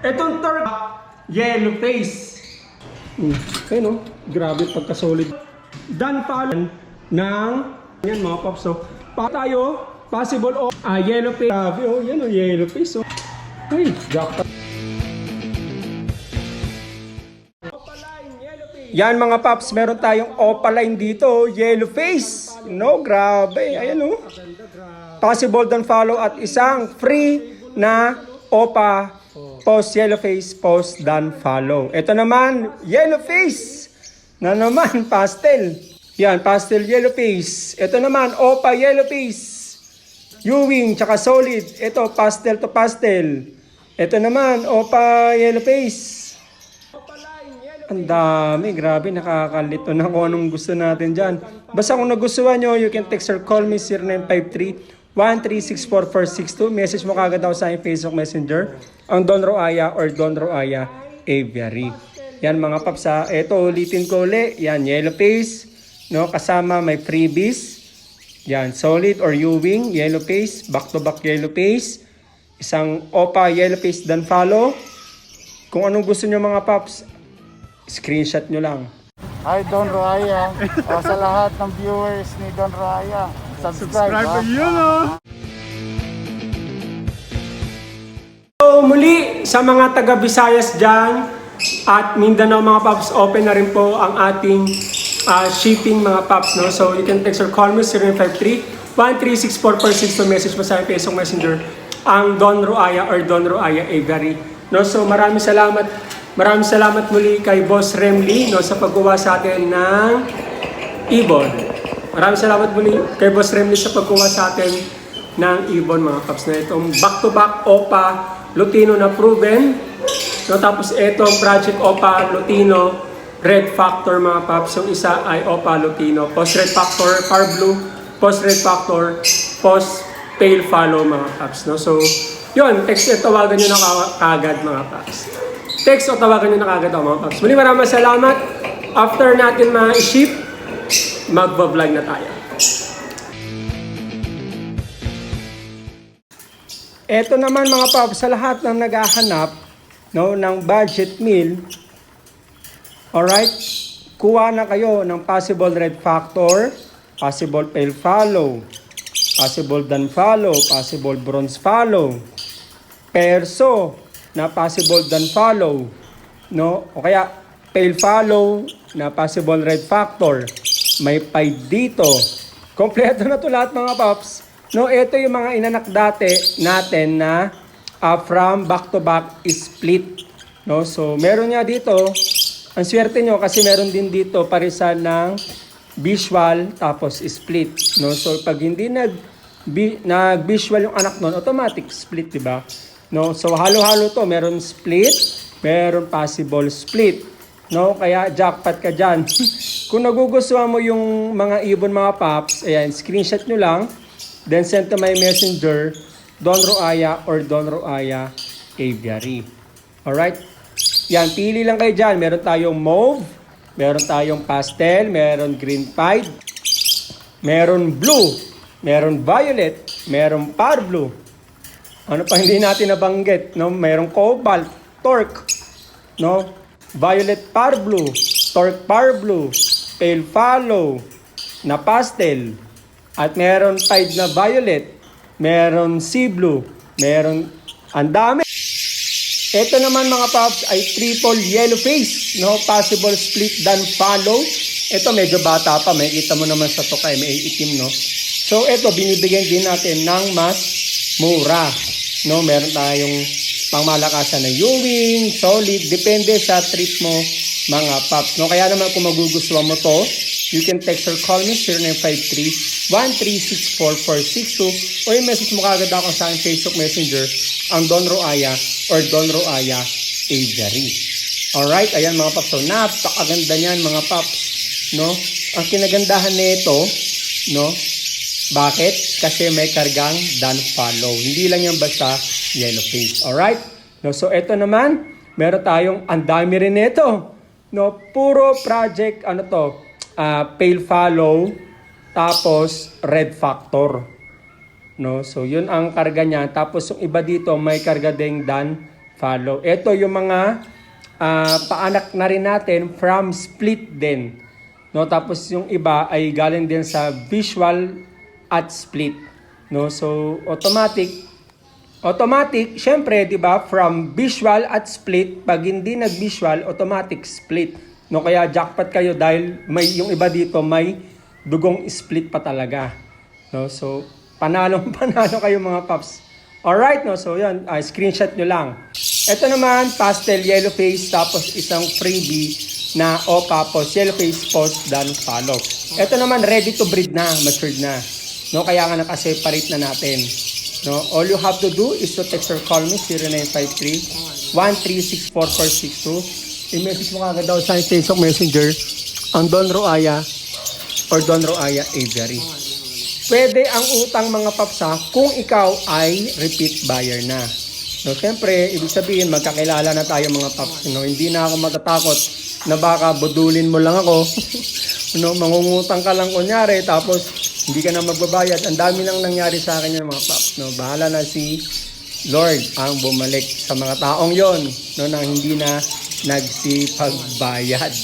Itong turk, yellow face. Hmm. Ayun o, grabe pagka-solid. Dan follow ng, yan mga pops. So, pa tayo, possible o, ah, yellow face. Grabe o, yan o, yellow face o. Uy, jackpot. Yan mga paps, meron tayong opaline dito, yellow face. No, grabe. Ayan oh. Possible don't follow at isang free na opa post yellow face post done follow. Ito naman, yellow face. Na naman, pastel. Yan, pastel yellow face. Ito naman, opa yellow face. Ewing, tsaka solid. Ito, pastel to pastel. Ito naman, opa yellow face. Ang dami, grabe, nakakalito na kung anong gusto natin dyan. Basta kung nagustuhan nyo, you can text or call me 0953-1364462. Message mo kagad ako sa aking Facebook Messenger, ang Don Roaya or Don Roaya Aviary. Yan mga papsa, eto ulitin ko uli, yan yellow face, no, kasama may freebies. Yan, solid or Ewing, yellow face, back to back yellow face, isang OPA yellow face dan follow. Kung anong gusto nyo mga paps, screenshot nyo lang. Hi Don Raya. o, sa lahat ng viewers ni Don Raya. Subscribe, ha? So muli sa mga taga Visayas dyan at Mindanao mga paps, open na rin po ang ating ah, shipping mga paps. No? So you can text or call me 0953 1364462 to message mo sa aking Facebook Messenger ang Don Roaya or Don Roaya Avery. No? So maraming salamat. Maraming salamat muli kay Boss Remly no, sa paggawa sa atin ng Ibon. Maraming salamat muli kay Boss Remly sa paggawa sa atin ng Ibon mga paps na itong back-to-back OPA Lutino na proven. No, tapos itong Project OPA Lutino Red Factor mga paps. Yung isa ay OPA Lutino. Post Red Factor, Par Blue. Post Red Factor, Post Pale Follow mga paps. No? So, yun. Text at tawagan nyo na ka- kagad mga paps. Text o tawagan nyo na kagad ako mga paps. Muli maraming salamat. After natin ma-ship, magbablog na tayo. Ito naman mga paps, sa lahat ng naghahanap no, ng budget meal, alright, kuha na kayo ng possible red factor, possible pale follow, possible dan follow, possible bronze follow, perso na possible dan follow, no? O kaya pale follow na possible red factor. May 5 dito. Kompleto na to lahat mga paps. No, ito yung mga inanak dati natin na ah, from back to back split. No, so meron nga dito. Ang swerte nyo kasi meron din dito parisan ng visual tapos split. No, so pag hindi nag bi, nag-visual yung anak nun, automatic split, di ba? No, so halo-halo to, meron split, meron possible split. No, kaya jackpot ka dyan. Kung nagugustuhan mo yung mga ibon mga paps, ayan, screenshot nyo lang, then send to my messenger, Don Roaya or Don Roaya Aviary. Alright? Yan, pili lang kayo dyan. Meron tayong mauve, meron tayong pastel, meron green pied, meron blue, meron violet, meron par blue. Ano pa hindi natin nabanggit, no? Merong cobalt, torque, no? Violet par blue, torque par blue, pale follow, na pastel, at meron tide na violet, meron sea blue, meron ang dami. Ito naman mga paps ay triple yellow face, no? Possible split dan follow. Ito medyo bata pa, may kita mo naman sa tokay, may itim, no? So ito binibigyan din natin ng mas mura, no? Meron tayong pangmalakasan na Ewing, solid, depende sa trip mo mga paps, no? Kaya naman kung magugustuhan mo to, you can text or call me 0953-1364462 o i-message mo kagad ako sa Facebook Messenger ang Don Roaya or Don Roaya Aviary. Alright, ayan mga paps. So, napakaganda niyan mga paps. No? Ang kinagandahan nito, no? Bakit? Kasi may kargang dan follow. Hindi lang yan basta yellow face. Alright? No, so, ito naman, meron tayong, ang dami rin nito. No, puro project, ano to, ah, pale follow, tapos red factor. No? So, yun ang karga niya. Tapos, yung iba dito, may karga ding dan follow. Ito yung mga ah, paanak na rin natin from split din. No, tapos yung iba ay galing din sa visual at split. No, so automatic Automatic, syempre, 'di ba, from visual at split, pag hindi nag-visual, automatic split. No, kaya jackpot kayo dahil may yung iba dito may dugong split pa talaga. No, so panalo panalo kayo mga paps. Alright, no, so yan, ah, screenshot nyo lang. Ito naman, pastel yellow face, tapos isang freebie na opa post, yellow face post, dan follow. Ito naman, ready to breed na, matured na. No, kaya nga nakaseparate na natin. No, all you have to do is to text or call me 0953 1364462. I-message mo kagad daw sa Facebook Messenger ang Don Roaya or Don Roaya Aviary. Pwede ang utang mga papsa kung ikaw ay repeat buyer na. No, siyempre, ibig sabihin, magkakilala na tayo mga paps. No? Hindi na ako matatakot na baka budulin mo lang ako. no, mangungutang ka lang kunyari, tapos hindi ka na magbabayad. Ang dami nang nangyari sa akin yan mga paps. No? Bahala na si Lord ang bumalik sa mga taong yon no, nang hindi na nagsipagbayad.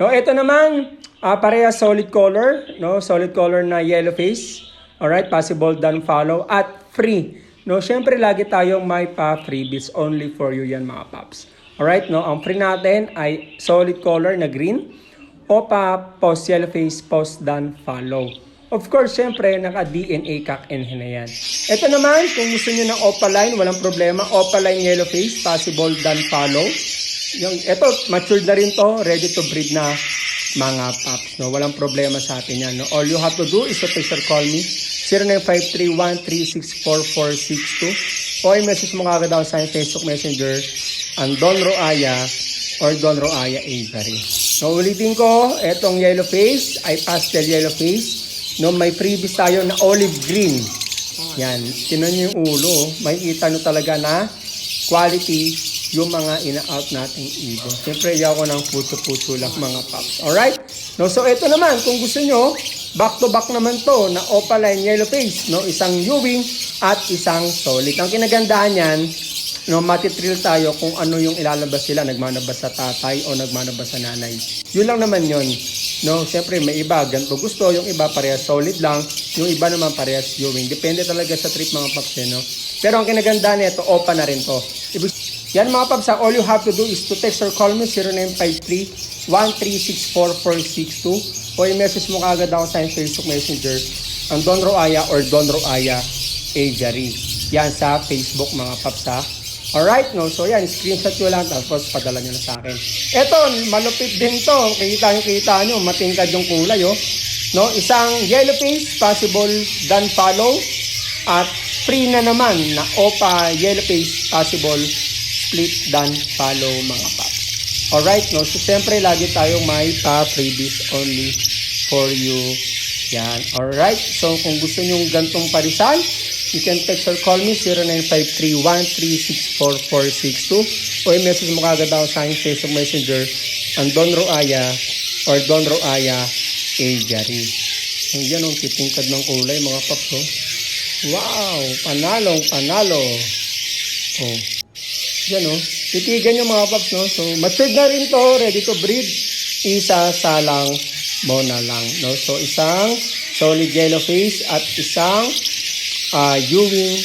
No, ito naman, ah pareha solid color, no? Solid color na yellow face. Alright, possible done follow at free. No, syempre lagi tayong may pa freebies only for you yan mga paps. Alright, no? Ang free natin ay solid color na green o pa post yellow face post done follow. Of course, syempre, naka-DNA kak and na yan. Ito naman, kung gusto nyo ng opaline, walang problema. Opaline yellow face, possible done follow. Yung, ito, matured na rin to, ready to breed na mga pups. No? Walang problema sa atin yan. No? All you have to do is to or call me 0953-1364462 o i-message mo kagad ako sa Facebook Messenger ang Don Roaya or Don Roaya Avery. No, ulitin ko, etong yellow face ay pastel yellow face. No, may previous tayo na olive green. Yan, tinan niyo yung ulo. May kita nyo talaga na quality yung mga ina-out nating ibon. Siyempre, yaw ko ng puso-puso lang mga paps. Alright? No, so ito naman, kung gusto nyo, back to back naman to na opaline yellow face. No, isang Ewing at isang solid. Ang kinagandahan yan, no, matitrill tayo kung ano yung ilalabas sila, nagmanabas sa tatay o nagmanabas sa nanay. Yun lang naman yun. No, siyempre may iba, ganito gusto, yung iba parehas solid lang, yung iba naman parehas viewing. Depende talaga sa trip mga paps, eh, no? Pero ang kinaganda nito, opa na rin to. Ibig, yan mga paps, all you have to do is to text or call me 0953-1364462 o i-message mo kagad ako sa Facebook Messenger ang Don Roaya or Don Roaya Aviary. Yan sa Facebook mga paps ha. Alright, no? So yan, screenshot nyo lang tapos padala nyo na sa akin. Eto, malupit din to. Kita nyo, kita nyo, matingkad yung kulay, oh. No? Isang yellow face, possible done follow. At free na naman na OPA yellow face, possible split done follow mga paps. Alright, no? So, siyempre, lagi tayong may pa freebies only for you. Yan. Alright. So, kung gusto nyo gantong parisan, you can text or call me 0953-1364462 o i-message mo kagad ako sa aking Facebook Messenger ang Don Roaya or Don Roaya Aviary. So, yan ang titingkad ng kulay mga paps. Oh. Wow! Panalong panalo! Oh. Yan oh. Titigan yung mga paps, no? So, matured na rin to, ready to breed. Isa salang mo na lang, no? So, isang solid yellow face at isang uh, Ewing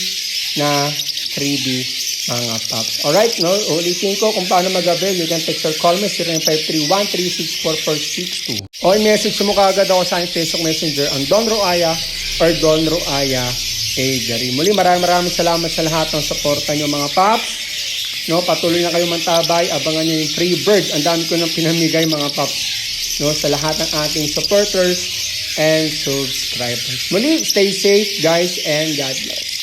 na freebie mga paps. Alright, no? Ulitin ko kung paano mag-avail. You can text or call me 0953-1364462. O i-message mo kaagad ako sa aking Facebook Messenger ang Don Roaya or Don Roaya Aviary. Muli, maraming maraming salamat sa lahat ng suporta nyo mga paps. No, patuloy na kayo mantabay, abangan niyo yung free bird. Ang dami ko nang pinamigay mga paps. No, sa lahat ng ating supporters and subscribers. Muli, stay safe guys and God bless.